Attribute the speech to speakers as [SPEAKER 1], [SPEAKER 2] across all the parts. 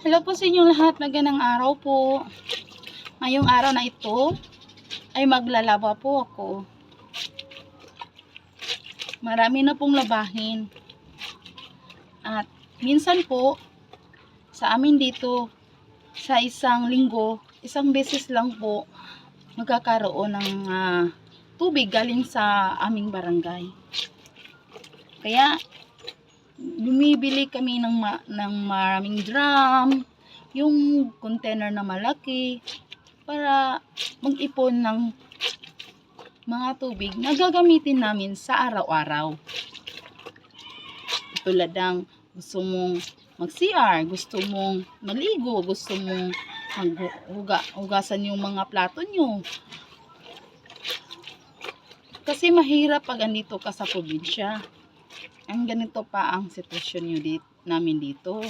[SPEAKER 1] Hello po sa inyong lahat. Magandang araw po. Ngayong araw na ito ay maglalaba po ako. Marami na pong labahin. At minsan po sa amin dito sa isang linggo, isang beses lang po magkakaroon ng ah, tubig galing sa aming barangay. Kaya bumibili kami ng, ma- ng maraming drum, yung container na malaki, para mag-ipon ng mga tubig na gagamitin namin sa araw-araw. Tulad ng gusto mong mag-CR, gusto mong maligo, gusto mong hugasan yung mga plato nyo. Kasi mahirap pag andito ka sa probinsya ang ganito pa ang sitwasyon nyo dit, namin dito.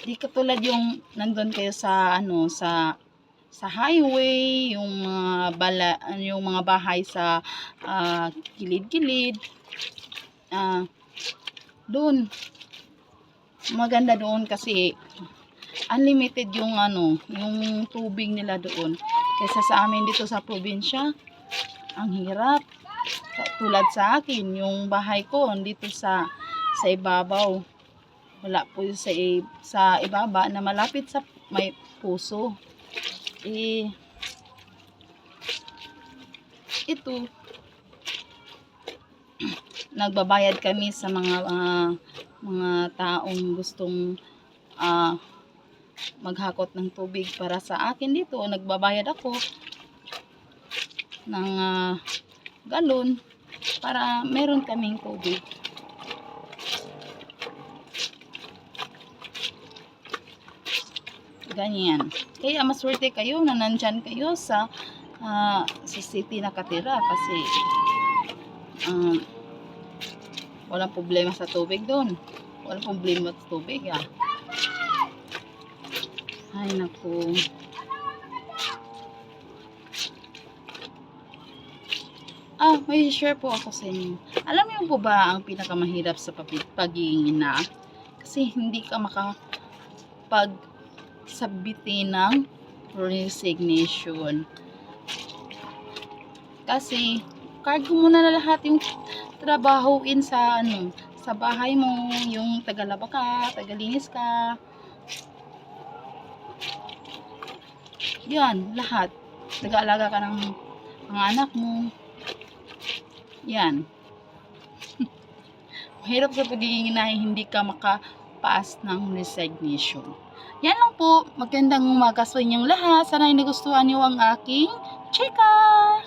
[SPEAKER 1] Di katulad yung nandun kayo sa ano sa sa highway, yung mga bala, yung mga bahay sa ah, gilid-gilid. Ah, doon maganda doon kasi unlimited yung ano, yung tubig nila doon. Kaysa sa amin dito sa probinsya, ang hirap tulad sa akin, yung bahay ko dito sa sa ibabaw. Wala po sa sa ibaba na malapit sa may puso. Eh ito nagbabayad kami sa mga ah, mga taong gustong ah, maghakot ng tubig para sa akin dito. Nagbabayad ako ng ah, galon para meron kaming tubig. Ganyan. Kaya maswerte kayo na nandyan kayo sa ah, sa city nakatira kasi um, walang problema sa tubig doon. Walang problema sa tubig ah. Ay naku. Ah, may share po ako sa inyo. Alam niyo po ba ang pinakamahirap sa pagiging ina? Kasi hindi ka makapag sabitin ng resignation. Kasi, cargo mo na lahat yung trabahoin sa ano, sa bahay mo, yung tagalaba ka, tagalinis ka. Yan, lahat. Nag-aalaga ka ng mga anak mo. Yan. Mahirap sa pagiging ina, hindi ka makapaas ng resignation. Yan lang po. Magandang umaga sa inyong lahat. Sana ay nagustuhan niyo ang aking chika!